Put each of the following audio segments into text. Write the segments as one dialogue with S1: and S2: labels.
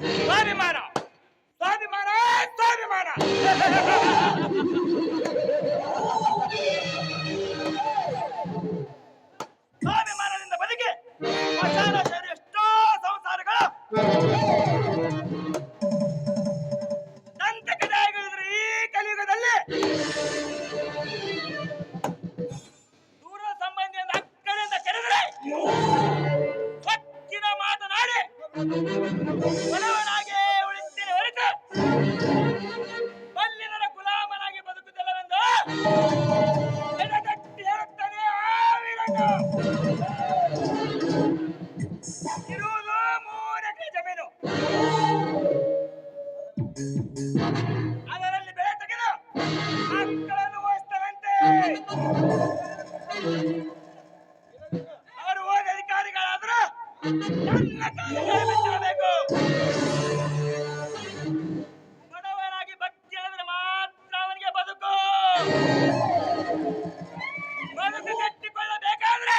S1: Sobe, mano! Sobe, mano! Sobe, mano! ಅದರಲ್ಲಿ ಬೆಳೆ ತೆಗೆದು ಮಕ್ಕಳನ್ನು ಓದಿಸ್ತಾರಂತೆ ಅವರು ಹೋದ ಅಧಿಕಾರಿಗಳಾದ್ರು ನನ್ನ ಕಾಲಿಗೆ ಬಿಚ್ಚಿರಬೇಕು ಬಡವನಾಗಿ ಭಕ್ತಿ ಹೇಳಿದ್ರೆ ಮಾತ್ರ ಅವನಿಗೆ ಬದುಕು. ಬದುಕು ಕಟ್ಟಿಕೊಳ್ಳಬೇಕಾದ್ರೆ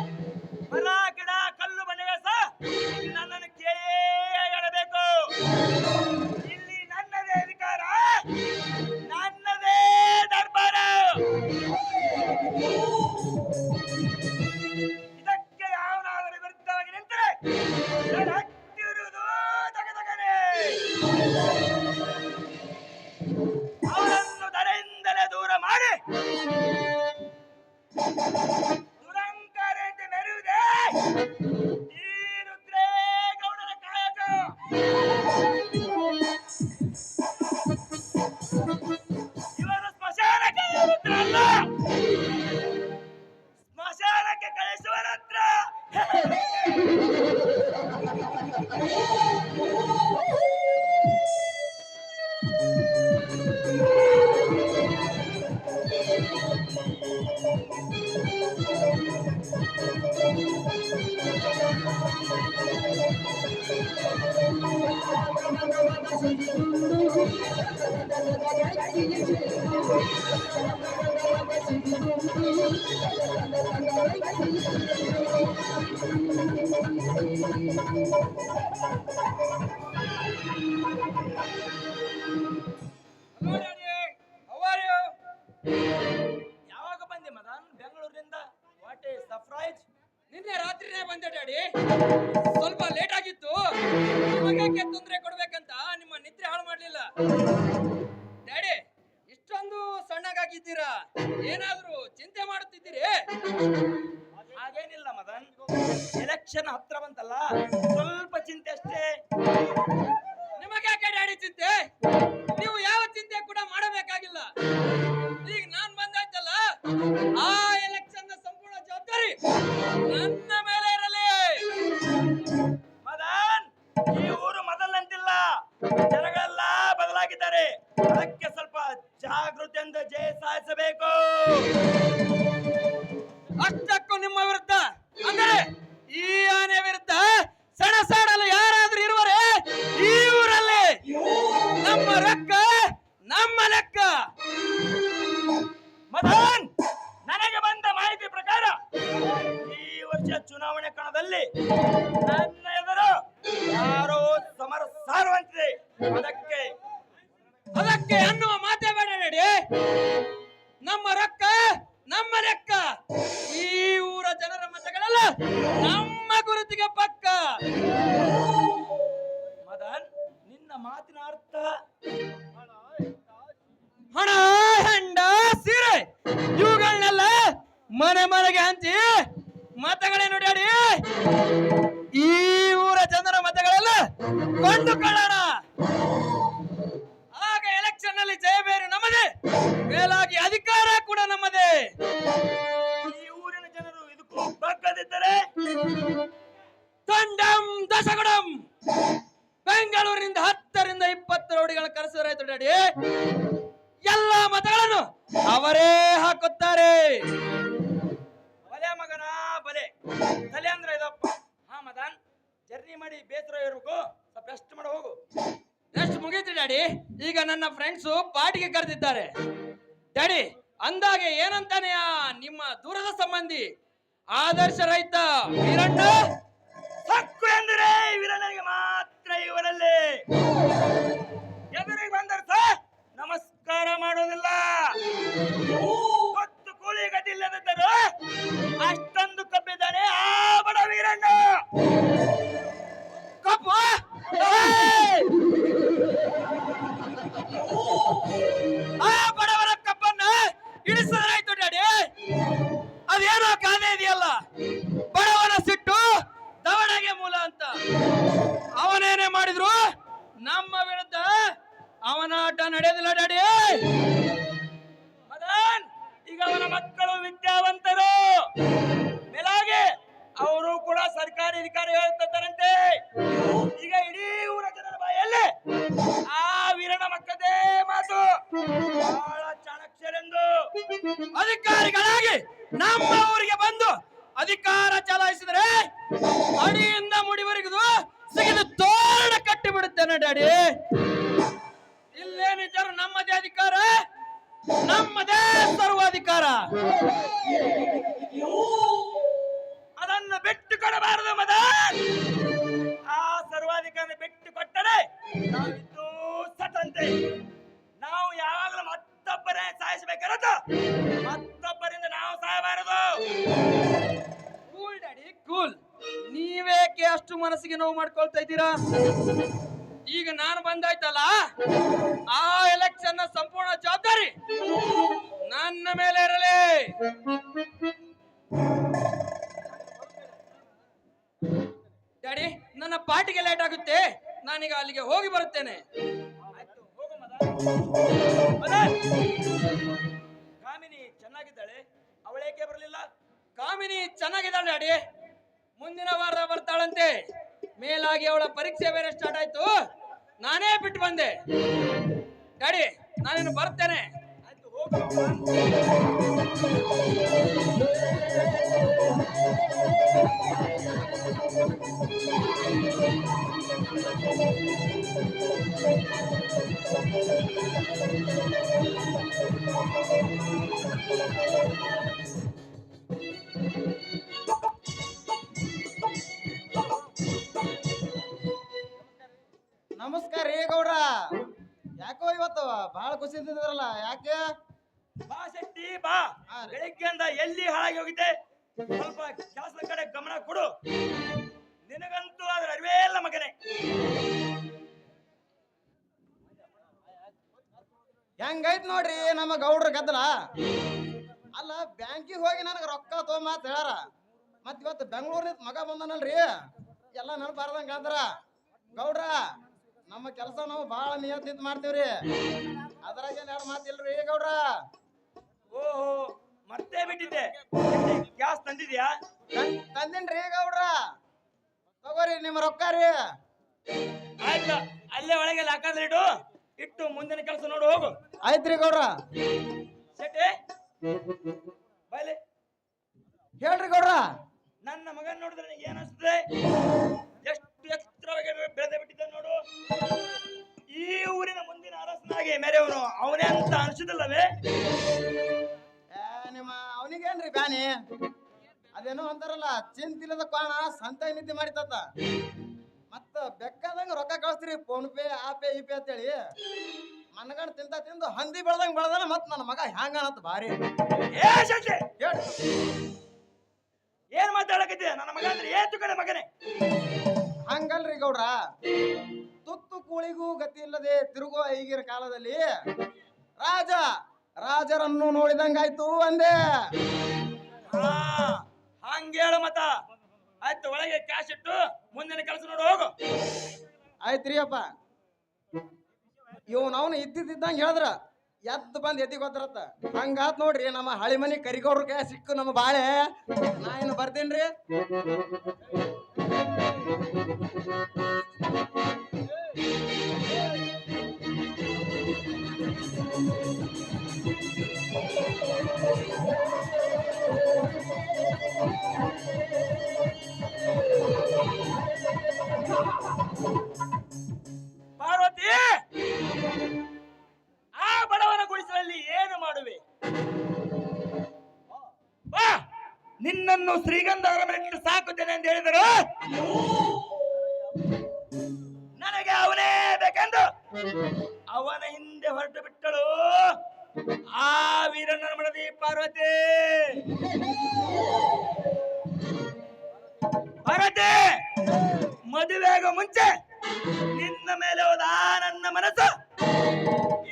S1: Thank you. ಯಾವಾಗ ಬಂದೆ ಮದನ್? ಬೆಂಗಳೂರಿನಿಂದ ವಾಟ್ ಈಸ್ ಸರ್ಪ್ರೈಸ್
S2: ನಿನ್ನೆ ರಾತ್ರಿನೇ ಬಂದೆ ಡ್ಯಾಡಿ. ಸ್ವಲ್ಪ ಲೇಟ್ ಆಗಿತ್ತು. ನಿಮಗೇಕೆ ತೊಂದರೆ ಕೊಡ್ಬೇಕಂತ ನಿಮ್ಮ ನಿದ್ರೆ ಹಾಳು ಮಾಡ್ಲಿಲ್ಲ. ಸಣ್ಣಗಾಗಿದ್ದೀರಾ ಏನಾದ್ರೂ ಚಿಂತೆ ಮಾಡುತ್ತಿದ್ದೀರಿ?
S1: ಹಾಗೇನಿಲ್ಲ ಮದನ್. ಎಲೆಕ್ಷನ್ ಹತ್ರ ಬಂತಲ್ಲ ಸ್ವಲ್ಪ ಚಿಂತೆ ಅಷ್ಟೇ.
S2: ನಿಮಗ್ಯಾಕೆ ಡ್ಯಾಡಿ ಚಿಂತೆ? ನೀವು ಯಾವ ಚಿಂತೆ ಕೂಡ ಮಾಡಬೇಕಾಗಿಲ್ಲ. ಈಗ ನಾನ್ ಬಂದಾಯ್ತಲ್ಲ ಆ ಎಲೆಕ್ಷನ್ ಸಂಪೂರ್ಣ ಜವಾಬ್ದಾರಿ ನನ್ನ ನಮ್ಮ ಗುರುತಿಗೆ ಪಕ್ಕ.
S1: ಮದನ್, ನಿನ್ನ ಮಾತಿನ ಅರ್ಥ.
S2: ಹಣ, ಹೆಂಡ, ಸೀರೆ, ಇವುಗಳನ್ನೆಲ್ಲ ಮನೆ ಮನೆಗೆ ಹಂಚಿ ಮತಗಳೇ ನೋಡಿ ಈ ಊರ ಜನರ ಮತಗಳೆಲ್ಲ ಕೊಂಡುಕೊಳ್ಳೋಣ. ಆಗ ಎಲೆಕ್ಷನ್ನಲ್ಲಿ ಜಯಬೇರು ನಮ್ಮದೇ. ಮೇಲಾಗಿ ಅಧಿಕಾರ ತಂಡಂ ದಶಗುಡಂ. ಬೆಂಗಳೂರಿನಿಂದ ಹತ್ತರಿಂದ ಇಪ್ಪತ್ತು ರೌಡಿಗಳ ಕರೆಸಿದರಾಯ್ತು ಡ್ಯಾಡಿ. ಎಲ್ಲ ಮತಗಳನ್ನು ಅವರೇ ಹಾಕುತ್ತಾರೆ.
S1: ಬಲೆ ಮಗನ ಬಲೆ. ತಲೆ ಅಂದ್ರೆ ಇದಪ್ಪ. ಹಾ ಮದನ್. ಜರ್ನಿ ಮಾಡಿ ಬೇಸರ ಇರ್ಬೇಕು. ಸ್ವಲ್ಪ ರೆಸ್ಟ್ ಮಾಡಿ ಹೋಗು.
S2: ರೆಸ್ಟ್ ಮುಗೀತು ಡ್ಯಾಡಿ. ಈಗ ನನ್ನ ಫ್ರೆಂಡ್ಸು ಪಾರ್ಟಿಗೆ ಕರೆದಿದ್ದಾರೆ. ಡ್ಯಾಡಿ ಅಂದಾಗೆ ಏನಂತಾನೆ ಆ ನಿಮ್ಮ ದೂರದ ಸಂಬಂಧಿ? ಆದರ್ಶ ರೈತ ವೀರಣ್ಣ.
S1: ಹಕ್ಕು ಎಂದರೆ ವೀರಣ್ಣನಿಗೆ ಮಾತ್ರ ಇವರಲ್ಲಿ.
S2: ನಮ್ಮ ವಿರುದ್ಧ ಅವನಾಟ ನಡೆಯೋದಿಲ್ಲ, ಡ್ಯಾಡಿ.
S1: ಮದನ್, ಈಗ ಅವನ ಮಕ್ಕಳು ವಿದ್ಯಾವಂತರು. ಮೇಲಾಗಿ ಅವರು ಕೂಡ ಸರ್ಕಾರಿ ಅಧಿಕಾರಿ ಹೇಳ್ತಾರಂತೆ ಈಗ ಇಡೀ ಊರ ಜನರ ಬಾಯಲ್ಲಿ ಆ ವೀರನ ಮಕ್ಕದೇ ಮಾತು. ಬಹಳ ಚಾಣಕ್ಷರೆಂದು
S2: ಅಧಿಕಾರಿಗಳಾಗಿ ನಮ್ಮ ಊರಿಗೆ ಬಂದು ಅಧಿಕಾರ ಚಲಾಯಿಸಿದರೆ ಅಡಿಯಿಂದ ಮಾಡ್ಕೊಳ್ತಾ ಇದ್ದೀರಾ? ಈಗ ನಾನು ಬಂದಾಯ್ತಲ್ಲ? ಆ ಎಲೆಕ್ಷನ್ನ ಸಂಪೂರ್ಣ ಜವಾಬ್ದಾರಿ ನನ್ನ ಮೇಲೆ ಇರಲಿ. ಡ್ಯಾಡಿ, ನನ್ನ ಪಾರ್ಟಿಗೆ ಲೇಟ್ ಆಗುತ್ತೆ. ನಾನೀಗ ಅಲ್ಲಿಗೆ ಹೋಗಿ ಬರುತ್ತೇನೆ.
S1: ಕಾಮಿನಿ ಚೆನ್ನಾಗಿದ್ದಾಳೆ. ಅವಳೇಕೆ ಬರಲಿಲ್ಲ?
S2: ಕಾಮಿನಿ ಚೆನ್ನಾಗಿದ್ದಾಳೆ, ಡ್ಯಾಡಿ. ಮುಂದಿನ ವಾರ ಬರ್ತಾಳಂತೆ. ಮೇಲಾಗಿ ಅವಳ ಪರೀಕ್ಷೆ ಬೇರೆ ಸ್ಟಾರ್ಟ್ ಆಯ್ತು. ನಾನೇ ಬಿಟ್ಟು ಬಂದೆ. ಡ್ಯಾಡಿ ನಾನೇನು ಬರ್ತೇನೆ.
S3: ಬಹಳ ಖುಷಿ ಅಂತಿದ್ರಲ್ಲ ಯಾಕೆ?
S1: ಬಾ ಶೆಟ್ಟಿ ಬಾ. ಬೆಳಿಗ್ಗೆಯಿಂದ ಎಲ್ಲಿ ಹಾಳಾಗಿ ಹೋಗಿದೆ ಸ್ವಲ್ಪ ಕೆಲಸದ ಕಡೆ ಗಮನ ಕೊಡು. ನಿನಗಂತೂ ಅದ್ರ ಅರಿವೇ ಇಲ್ಲ ಮಗನೇ.
S3: ಹೆಂಗೈತ್ ನೋಡ್ರಿ ನಮ್ಮ ಗೌಡ್ರ ಗದ್ದಲ? ಅಲ್ಲ ಬ್ಯಾಂಕಿಗೆ ಹೋಗಿ ನನಗೆ ರೊಕ್ಕ ತೊಗೊಂಬ ಅಂತ ಹೇಳಾರ ಮತ್ ಇವತ್ತು ಬೆಂಗಳೂರಿನ ಮಗ ಬಂದನಲ್ರಿ. ಎಲ್ಲ ನೆನಪಾರ್ದಂಗ ಅಂದ್ರ ಗೌಡ್ರ ನಮ್ಮ ಕೆಲಸ ನಾವು ಭಾಳ ನಿಯಂತ್ರಿತ ಮಾಡ್ತೀವ್ರಿ. ಅದ್ರಾಗ ಏನ್ ಎರಡು ಮಾತಿಲ್ರಿ ಗೌಡ್ರ?
S1: ಓಹೋ ಮತ್ತೆ ಬಿಟ್ಟಿದ್ದೆ. ಗ್ಯಾಸ್ ತಂದಿದ್ಯಾ?
S3: ತಂದಿನ್ರಿ ಗೌಡ್ರ. ತಗೋರಿ ನಿಮ್ಮ ರೊಕ್ಕ ರೀ.
S1: ಆಯ್ತು ಅಲ್ಲೇ ಒಳಗೆ ಹಾಕಂದ್ರೆ ಇಡು. ಇಟ್ಟು ಮುಂದಿನ ಕೆಲಸ ನೋಡು ಹೋಗು.
S3: ಆಯ್ತ್ರಿ ಗೌಡ್ರ.
S1: ಶೆಟ್ಟಿ ಬೈಲೆ.
S3: ಹೇಳ್ರಿ ಗೌಡ್ರ.
S1: ನನ್ನ ಮಗನ್ ನೋಡಿದ್ರೆ ನಿನಗೆ ಏನ್ ಅವನೇ ಅಂತ ಅನ್ಸುದಿಲ್ಲವೇ
S3: ನಿಮ್ಮ ಅವನಿಗೇನ್ರಿ ಬ್ಯಾನಿ? ಅದೇನೋ ಅಂತಾರಲ್ಲ ಚಿಂತಿಲ್ಲದ ಕಾಣ ಸಂತ ನಿದ್ದೆ ಮಾಡಿತತ್ತ. ಮತ್ತ ಬೆಕ್ಕದಂಗ ರೊಕ್ಕ ಕಳಿಸ್ತೀರಿ ಫೋನ್ ಪೇ ಆ ಪೇ ಈ ಪೇ ಅಂತೇಳಿ. ಮನಗಂಡ್ ತಿಂತ ತಿಂದು ಹಂದಿ ಬೆಳದಂಗ ಬೆಳ್ದಾನ ಮತ್ ನನ್ನ ಮಗ ಹ್ಯಾಂಗ ಅನ್ನತ್ ಭಾರಿ.
S1: ಏ
S3: ಏನು
S1: ಏನ್ ಮಾತಾಡಕತ್ತೀಯ? ನನ್ನ ಮಗ ಅಂದ್ರೆ ಏತು ಕಡೆ ಮಗನೇ?
S3: ಹಂಗಲ್ರಿ ಗೌಡ್ರ. ತುತ್ತು ಕೂಳಿಗೂ ಗತಿ ಇಲ್ಲದೆ ತಿರುಗೋ ಈಗಿನ ಕಾಲದಲ್ಲಿ ರಾಜ ರಾಜರನ್ನು ನೋಡಿದಂಗಾಯ್ತು ಅಂದೆ.
S1: ಹಂಗೇಳ ಮತ ಆಯ್ತು ಒಳಗೆ ಕ್ಯಾಶ್ ಇಟ್ಟು ಮುಂದಿನ ಕೆಲಸ ನೋಡು ಹೋಗು.
S3: ಆಯ್ತ್ರಿ ಅಪ್ಪ. ಇವನ್ ನಾವು ಇದ್ದಿದ್ದಂಗ ಹೇಳಿದ್ರ ಎದ್ದು ಬಂದ್ ಎದ್ದಿ ಗೊತ್ತಿರತ್ತ. ಹಂಗಾತ್ ನೋಡ್ರಿ ನಮ್ಮ ಹಳಿ ಮನಿ ಕರಿಗೌಡ್ರ ಕೈ ಸಿಕ್ಕು ನಮ್ಮ ಬಾಳೆ. ನಾ
S1: ಏನು ಬರ್ತೀನ್ರಿ. Thank you. ಅವನ ಹಿಂದೆ ಹೊರಟು ಬಿಟ್ಟಳು. ಆ ವೀರನ ಮಡದಿ ಪಾರ್ವತಿ. ಪಾರ್ವತಿ, ಮದುವೆಗೂ ಮುಂಚೆ ನಿನ್ನ ಮೇಲೆ ಹೋದ ನನ್ನ ಮನಸ್ಸು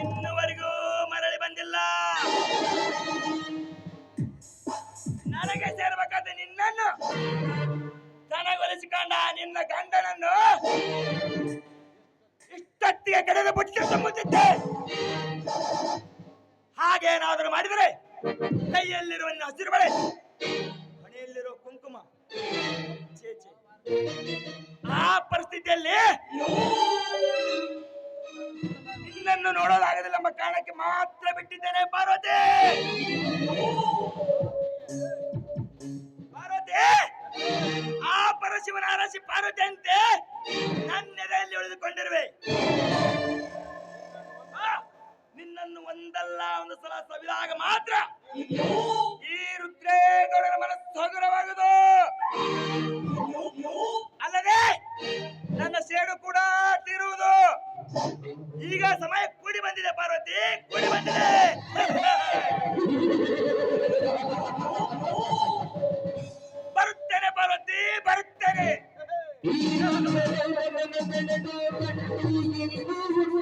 S1: ಇನ್ನುವರೆಗೂ ಮರಳಿ ಬಂದಿಲ್ಲ. ನನಗೆ ಸೇರ್ಬೇಕಾದ ನಿನ್ನನ್ನು ನನಗೊಲಿಸಿಕೊಂಡ ನಿನ್ನ ಗಂಡನನ್ನು ಇಷ್ಟೊತ್ತಿಗೆ ಕಡೆದು ಬಟ್ಟೆ ಹಾಗೇನಾದರೂ ಮಾಡಿದರೆ ಕೈಯಲ್ಲಿರುವ ಹಸಿರು ಬಳೆ ಮನೆಯಲ್ಲಿರೋ ಕುಂಕುಮ ಆ ಪರಿಸ್ಥಿತಿಯಲ್ಲಿ ಇನ್ನನ್ನು ನೋಡೋದಾಗದಿಲ್ಲ ನಮ್ಮ ಕಾರಣಕ್ಕೆ ಮಾತ್ರ ಬಿಟ್ಟಿದ್ದೇನೆ, ಪಾರ್ವತಿ. ಪಾರ್ವತಿ, ಆ ಪರಶಿವನ ಅರಸಿ ಪಾರ್ವತಿ ಅಂತೆ ನನ್ನೆದೆಯಲ್ಲಿ ಉಳಿದುಕೊಂಡಿರುವೆ. ಆ, ನಿನ್ನನ್ನು ಒಂದಲ್ಲ ಒಂದು ಸಲ ಸವಿದಾಗ ಮಾತ್ರ. ಈ ರುದ್ರೇಗೌಡನ ಮನಸ್ಸು